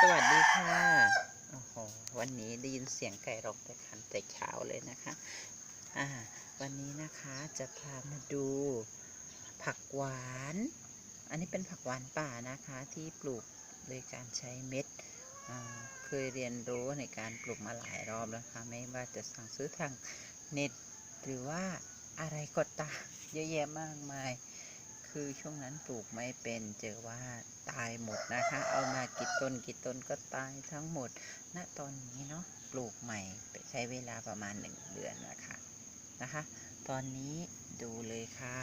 สวัสดีค่ะโอ้โหวันนี้ได้ยินเสียงไก่ร้องแต่ขันแต่เช้าเลยนะคะอ่าวันนี้นะคะจะพามาดูผักหวาน อันนี้เป็นผักหวานป่านะคะที่ปลูกโดยการใช้เม็ดเคยเรียนรู้ในการปลูกมาหลายรอบแล้วค่ะไม่ว่าจะสั่งซื้อทางเน็ตหรือว่าอะไรก็ตามเยอะแยะมากมาย คือช่วงนั้นปลูกไม่เป็นเจอว่าตายหมดนะคะ เอามากี่ต้นกี่ต้นก็ตายทั้งหมด ณตอนนี้เนาะปลูกใหม่ใช้เวลาประมาณหนึ่งเดือนนะคะนะคะ ตอนนี้ดูเลยค่ะ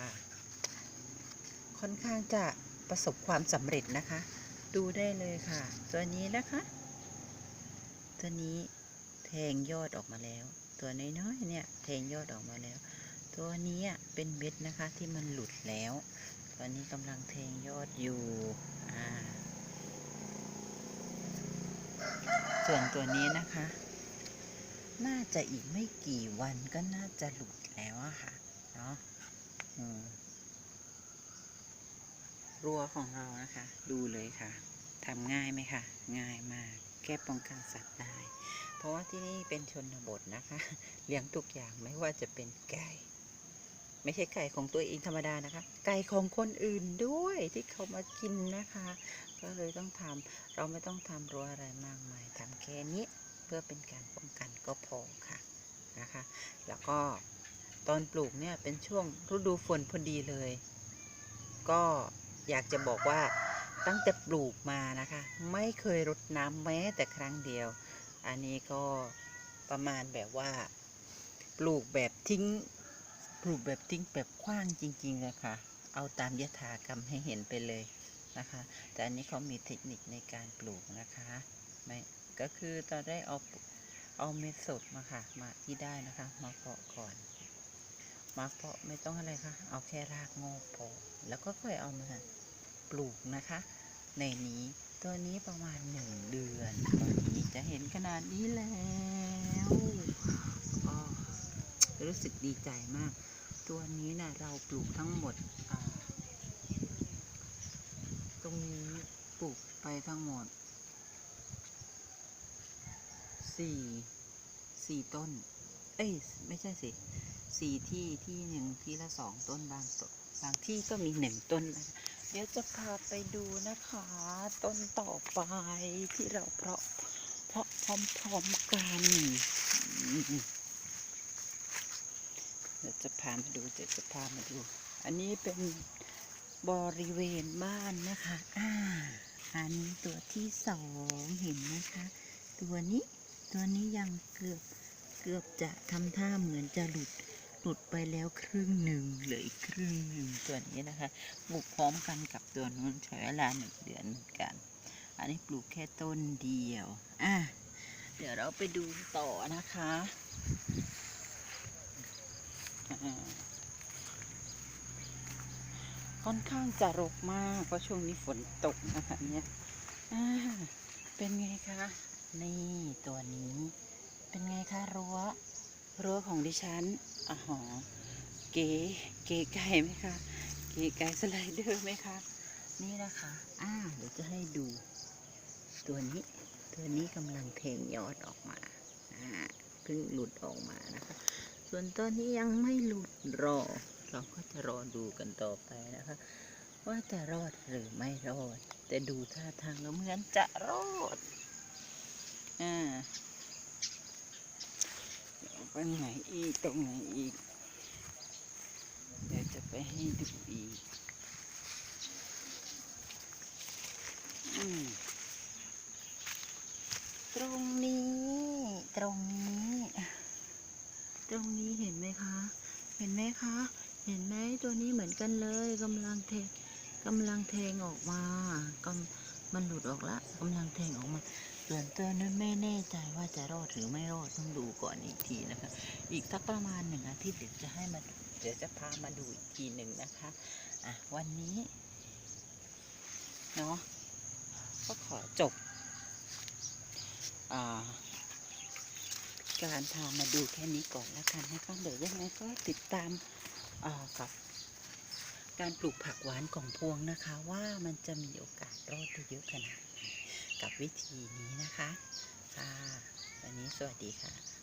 ค่อนข้างจะประสบความสำเร็จนะคะ ดูได้เลยค่ะ ตัวนี้นะคะ ตัวนี้แทงยอดออกมาแล้ว ตัวน้อยๆเนี่ยแทงยอดออกมาแล้ว ตัวนี้เป็นเม็ดนะคะที่มันหลุดแล้ว ตอนนี้กำลังแทงยอดอยู่ ส่วนตัวนี้นะคะ น่าจะอีกไม่กี่วันก็น่าจะหลุดแล้วอะค่ะ เนาะรั้วของเรานะคะ ดูเลยค่ะทำง่ายไหมคะง่ายมาก แก้ป้องกันสัตว์ได้ เพราะว่าที่นี่เป็นชนบทนะคะ เลี้ยงทุกอย่างไม่ว่าจะเป็นไก่ ไม่ใช่ไก่ของตัวเองธรรมดานะคะ ไก่ของคนอื่นด้วยที่เขามากินนะคะ ก็เลยต้องทำเราไม่ต้องทำรั้วอะไรมากมายทำแค่นี้เพื่อเป็นการป้องกันก็พอค่ะนะคะ แล้วก็ตอนปลูกเนี่ยเป็นช่วงฤดูฝนพอดีเลย ก็อยากจะบอกว่าตั้งแต่ปลูกมานะคะ ไม่เคยรดน้ำแม้แต่ครั้งเดียว อันนี้ก็ประมาณแบบว่า ปลูกแบบทิ้ง ปลูกแบบทิ้งแบบคว้างจริงๆอะค่ะ เอาตามยถากรรมให้เห็นไปเลยนะคะ แต่อันนี้เขามีเทคนิคในการปลูกนะคะไม่ก็คือตอนแรกเอาเอาเม็ดสดมาค่ะ มาที่ได้นะคะ มาเพาะก่อน มาเพาะไม่ต้องอะไรค่ะ เอาแค่รากงอกพอแล้วก็ค่อยเอามาปลูกนะคะ ในนี้ตัวนี้ประมาณหนึ่งเดือนตอนนี้จะเห็นขนาดนี้แล้วก็รู้สึกดีใจมาก ตัวนี้นะ่ะเราปลูกทั้งหมด ตรงนี้ปลูกไปทั้งหมดสี่สี่ต้น เอ้ย ไม่ใช่สิสี่ที่ที่หนึ่งที่ละสองต้นบางต้นบางที่ก็มีหนึ่งต้นนะเดี๋ยวจะพาไปดูนะคะ ต้นต่อไปที่เราเพาะเพาะพร้อมๆกันอืม ดี๋ยวจะพามาดูเดี๋ยวจะพามาดู อันนี้เป็นบริเวณบ้านนะคะ อ่า อันนี้ตัวที่สองเห็นไหมคะ ตัวนี้ ตัวนี้ยังเกือบ เกือบจะทำท่าเหมือนจะหลุด หลุดไปแล้วครึ่งหนึ่งเหลืออีกครึ่งหนึ่งตัวนี้นะคะ ปลูกพร้อมกันกับตัวนู้นใช้เวลาหนึ่งเดือนเหมือนกัน อันนี้ปลูกแค่ต้นเดียว อะเดี๋ยวเราไปดูต่อนะคะ ค่อนข้างจะรกมาก เพราะช่วงนี้ฝนตกนะคะเนี่ยเป็นไงคะ นี่ตัวนี้ เป็นไงคะรั้ว รั้วของดิฉันอ๋อเก๋เก๋ไก่ไหมคะ เก๋ไก่สไลเดอร์ไหมคะ นี่นะคะ อ่า เดี๋ยวจะให้ดู ตัวนี้ ตัวนี้กำลังเทงยอดออกมา อ่า เพิ่งหลุดออกมานะคะ ส่วนตัวนี้ยังไม่หลุดรอ เราก็จะรอดูกันต่อไปนะคะ ว่าจะรอดหรือไม่รอด แต่ดูท่าทางแล้วเหมือนจะรอด อ่าเดี๋ยวไปไหนอีกตรงไหนอีก เดี๋ยวจะไปให้ดูอีก อืมตรงนี้ ตรงนี้ ตรงนี้เห็นไหมคะ เห็นไหมคะ เห็นไหมตัวนี้เหมือนกันเลยกำลังเทกำลังแทงออกมากำมันหลุดออกละกำลังแทงออกมาส่วนตัวนั้นไม่แน่ใจว่าจะรอดหรือไม่รอดต้องดูก่อนอีกทีนะคะ อีกสักประมาณหนึ่งอาทิตย์เดี๋ยวจะให้มาเดี๋ยวจะพามาดูอีกทีหนึ่งนะคะอะวันนี้เนาะก็ขอจบอ่า การพามาดูแค่นี้ก่อนแล้วกันนะคะเดี๋ยวยังไงก็ติดตามอ่ากับการปลูกผักหวานของพวงนะคะ ว่ามันจะมีโอกาสรอดได้เยอะขนาดไหนกับวิธีนี้นะคะค่ะวันนี้สวัสดีค่ะ